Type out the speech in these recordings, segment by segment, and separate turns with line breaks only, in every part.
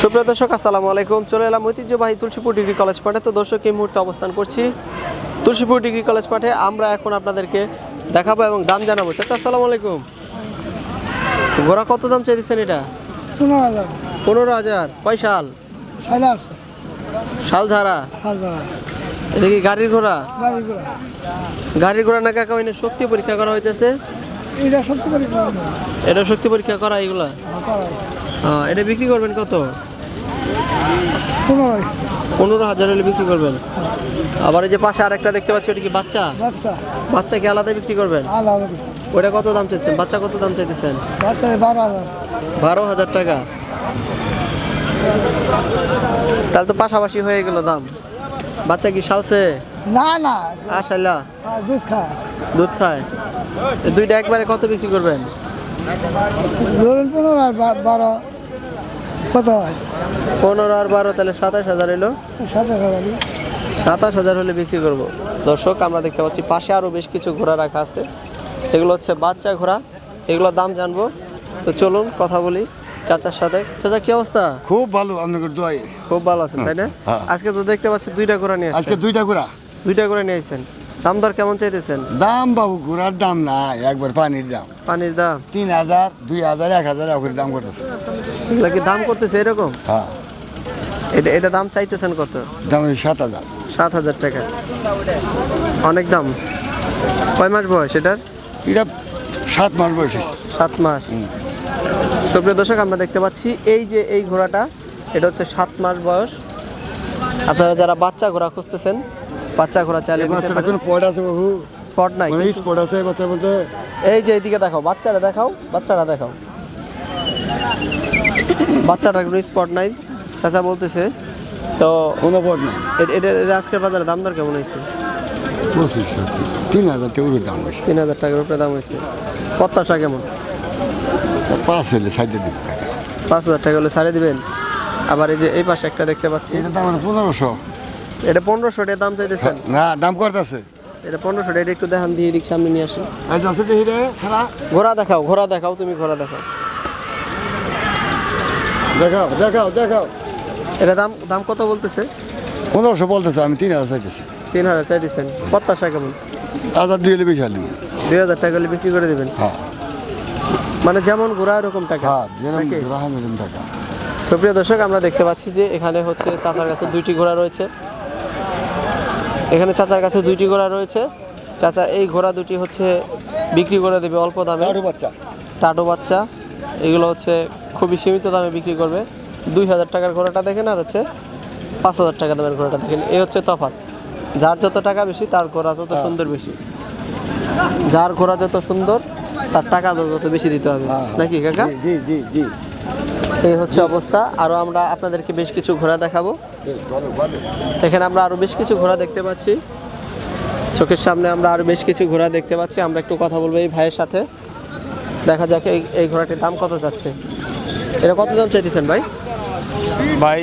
সুপ্রিয় দর্শক আসসালামু আলাইকুম। চলে এলাম ঐতিহ্যবাহী তুলসীপুর ডিগ্রি কলেজ পাঠে। তো দর্শক এই মুহূর্তে অবস্থান করছি তুলসীপুর ডিগ্রি কলেজ পাঠে। আমরা এখন আপনাদেরকে দেখাবো এবং দাম জানাব। চাচা আসসালামু আলাইকুম। ঘোড়া কত দাম চাইতেছেন এটা?
পনেরো হাজার।
পনেরো হাজার। কয় সাল শাল ঝাড়া? এটা কি গাড়ির ঘোড়া?
গাড়ি ঘোড়া।
গাড়ির ঘোড়া না কাকা শক্তি পরীক্ষা করা হইতেছে?
এটা সত্যি করে
এটা শক্তি পরীক্ষা করা এগুলা হ্যাঁ, এটা বিক্রি করবেন কত?
পনেরোই
পনেরো হাজার হলে বিক্রি করবেন। আবার এই যে পাশে আরেকটা দেখতে পাচ্ছি ওটা কি বাচ্চা?
বাচ্চা।
বাচ্চা কি আলাদা বিক্রি করবেন?
আলাদা
ওটা কত দাম চাইছেন? বাচ্চা কত দাম চাইতেছেন?
বাচ্চা বারো হাজার।
বারো হাজার টাকা। তাহলে তো পাশাপাশি হয়ে গেল দাম। বাচ্চা কি শালছে
না না।
আসাইলা
দুধ খায়।
দুধ খায়। দুইটা একবারে কত বিক্রি করবেন?
ধরুন পনেরো আর বারো কত হয়?
পনেরো আর বারো তাহলে সাতাশ হাজার এলো
সাতাশ হাজারই
সাতাশ হাজার হলে বিক্রি করব। দর্শক আমরা দেখতে পাচ্ছি পাশে আরও বেশ কিছু ঘোড়া রাখা আছে। এগুলো হচ্ছে বাচ্চা ঘোড়া। এগুলো দাম জানব। তো চলুন কথা বলি চাচার সাথে। চাচা কি অবস্থা?
খুব ভালো আপনাদের দোয়াই।
খুব ভালো আছেন তাই না?
হ্যাঁ।
আজকে তো দেখতে পাচ্ছি দুইটা ঘোড়া নিয়ে
আজকে দুইটা ঘোড়া।
দুইটা ঘোড়া নিয়ে আসছেন। দাম দর কেমন চাইতেছেন?
দাম বাবু ঘোড়ার দাম না একবার পানির দাম।
পানির দাম?
তিন হাজার দুই হাজার এক হাজার করে দাম করতেছে।
এগুলা কি দাম করতেছে এরকম?
হ্যাঁ।
এটা এটা দাম চাইতেছেন কত?
দাম সাত হাজার।
সাত হাজার টাকা। অনেক দাম। কয় মাস বয়স এটার?
এটা সাত মাস বয়স।
সাত মাস। সুপ্রিয় দর্শক আমরা দেখতে পাচ্ছি এই যে এই ঘোড়াটা এটা হচ্ছে সাত মাস বয়স। আপনারা যারা বাচ্চা ঘোড়া খুঁজতেছেন বাচ্চা ঘোড়া চাইলে
এই বাচ্চাটা কোনো আছে বাবু?
স্পট নাই।
মানে স্পট আছে বাচ্চার মধ্যে।
এই যে এইদিকে দেখাও বাচ্চারা দেখাও বাচ্চারা দেখাও। বাচ্চাটার কোনো স্পট নাই। চাচা বলতেছে তো
কোনো নেই।
এটা আজকের বাজারে দাম দর কেমন হয়েছে?
পঁচিশশো তিন হাজার টাকার দাম হয়েছে।
তিন হাজার টাকার উপরে দাম হয়েছে। প্রত্যাশা কেমন?
পাঁচ হলে সাইডে
পাঁচ হাজার টাকা হলে দিবেন। আবার এই যে এই পাশে একটা দেখতে পাচ্ছি।
এটা দাম পনেরোশো।
এটা পনেরোশো টাকা দাম চাইতেছেন
না দাম করতেছে।
এটা পনেরোশো টাকা একটু দেখান দিয়ে দিক সামনে নিয়ে আসেন ঘোড়া দেখাও ঘোড়া দেখাও তুমি ঘোড়া দেখাও।
দেখাও দেখাও দেখাও।
এটা দাম দাম কত বলতেছে?
পনেরোশো বলতেছে আমি তিন হাজার চাইতেছি।
তিন হাজার চাইতেছেন। প্রত্যাশা কেমন?
হাজার দুই বেশি হালি
দুই হাজার টাকা হলে বিক্রি করে দেবেন?
হ্যাঁ।
মানে যেমন ঘোড়া এরকম টাকা।
হ্যাঁ
নাকি?
এরকম টাকা।
সুপ্রিয় দর্শক আমরা দেখতে পাচ্ছি যে এখানে হচ্ছে চাচার কাছে দুইটি ঘোড়া রয়েছে। এখানে চাচার কাছে দুইটি ঘোড়া রয়েছে। চাচা এই ঘোড়া দুটি হচ্ছে বিক্রি করে দেবে অল্প দামে।
বাচ্চা।
টাটো বাচ্চা। এগুলো হচ্ছে খুবই সীমিত দামে বিক্রি করবে। দুই হাজার টাকার ঘোড়াটা দেখেন আর হচ্ছে পাঁচ হাজার টাকা দামের ঘোড়াটা দেখেন। এই হচ্ছে তফাৎ। যার যত টাকা বেশি তার ঘোড়া তত সুন্দর বেশি। যার ঘোড়া যত সুন্দর তার টাকা তত বেশি দিতে হবে।
হ্যাঁ,
নাকি কাকা?
জি জি জি।
এই হচ্ছে অবস্থা। আরও আমরা আপনাদেরকে বেশ কিছু ঘোড়া দেখাবো। এখানে আমরা আরও বেশ কিছু ঘোড়া দেখতে পাচ্ছি। চোখের সামনে আমরা আরও বেশ কিছু ঘোড়া দেখতে পাচ্ছি। আমরা একটু কথা বলব এই ভাইয়ের সাথে। দেখা যাক এই এই ঘোড়াটির দাম কত যাচ্ছে। এটা কত দাম চাইতেছেন ভাই?
ভাই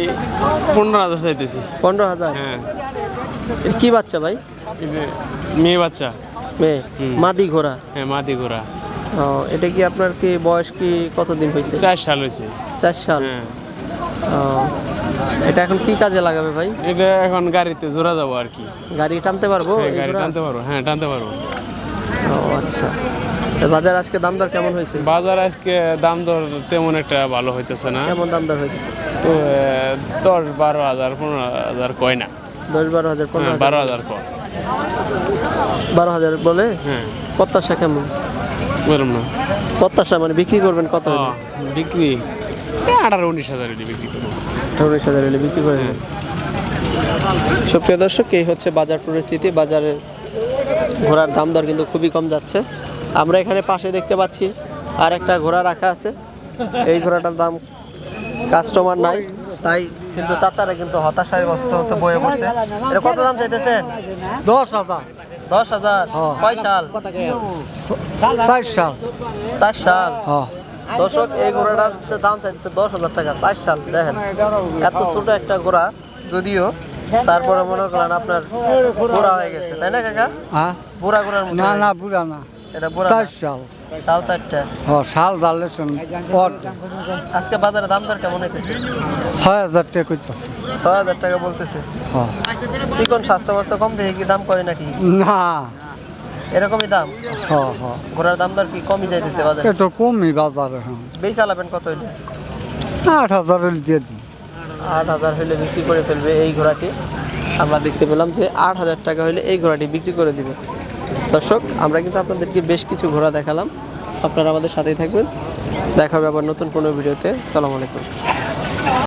পনেরো হাজার চাইতেছি।
পনেরো হাজার?
হ্যাঁ।
কি বাচ্চা ভাই?
মেয়ে বাচ্চা।
মেয়ে। মাদি ঘোড়া।
হ্যাঁ মাদি ঘোড়া।
এটা কি আপনার কি বয়স কি কতদিন হয়েছে?
চার সাল হয়েছে।
চার সাল?
হ্যাঁ।
এটা এখন কি কাজে লাগাবে ভাই?
এটা এখন গাড়িতে জোড়া যাব আর কি।
গাড়ি টানতে পারব?
হ্যাঁ গাড়ি টানতে পারব। হ্যাঁ টানতে পারব।
ও আচ্ছা। বাজার আজকে দাম দর কেমন হয়েছে?
বাজার আজকে দাম দর তেমন একটা ভালো হইতেছে না।
কেমন দাম দর হয়েছে
তো দশ বারো হাজার পনেরো হাজার কয় না।
দশ বারো হাজার পনেরো
হ্যাঁ বারো হাজার কয়।
বারো হাজার বলে?
হ্যাঁ।
প্রত্যাশা কেমন?
বললাম না।
প্রত্যাশা মানে বিক্রি করবেন কত?
বিক্রি। আঠারো উনিশ হাজার বিক্রি করব।
উনিশ হাজার বিক্রি করে দেবেন সুপ্রিয় দর্শক এই হচ্ছে বাজার পরিস্থিতি। বাজারের ঘোড়ার দাম দর কিন্তু খুবই কম যাচ্ছে। আমরা এখানে পাশে দেখতে পাচ্ছি আর একটা ঘোড়া রাখা আছে। এই ঘোড়াটার দাম কাস্টমার নাই। তাই কিন্তু চাচারা কিন্তু হতাশায় বস্ত হতে বয়ে পড়ছে। এটা কত দাম চাইতেছেন?
দশ হাজার।
দশ হাজার কয়? সাল
সাল।
চার সাল। দর্শক এই ঘোড়াটার দাম চাইছে দশ হাজার টাকা চার সাল দেখেন। এত ছোট একটা ঘোড়া যদিও তারপরে মনে করেন আপনার বুড়া হয়ে গেছে। তাই না কাকা?
হ্যাঁ।
বুড়া ঘোড়ার
না না বুড়া না।
এটা বুড়া
চার
না?
সাল
শাল চারটা আজকে বাজারে দাম দর কেমন হইতেছে?
ছয় হাজার টাকা
ছয় হাজার টাকা বলতেছে।
হ্যাঁ
চিকন স্বাস্থ্য অবস্থা কম দেখে কি দাম করে নাকি?
না।
এরকমই দাম?
হ্যাঁ হ্যাঁ
ঘোড়ার দাম দর কি কমই যাইতেছে বাজারে?
একটু কমই বাজারে হ্যাঁ
বেশ কত হইলে?
আট হাজার দিয়ে দিন।
আট হাজার বিক্রি করে ফেলবে এই ঘোড়াটি। আমরা দেখতে পেলাম যে আট হাজার টাকা হলে এই ঘোড়াটি বিক্রি করে দিবে। দর্শক, আমরা কিন্তু আপনাদেরকে বেশ কিছু ঘোরা দেখালাম। আপনারা আমাদের সাথেই থাকবেন। দেখা হবে আবার নতুন কোনো ভিডিওতে। সালাম আলাইকুম।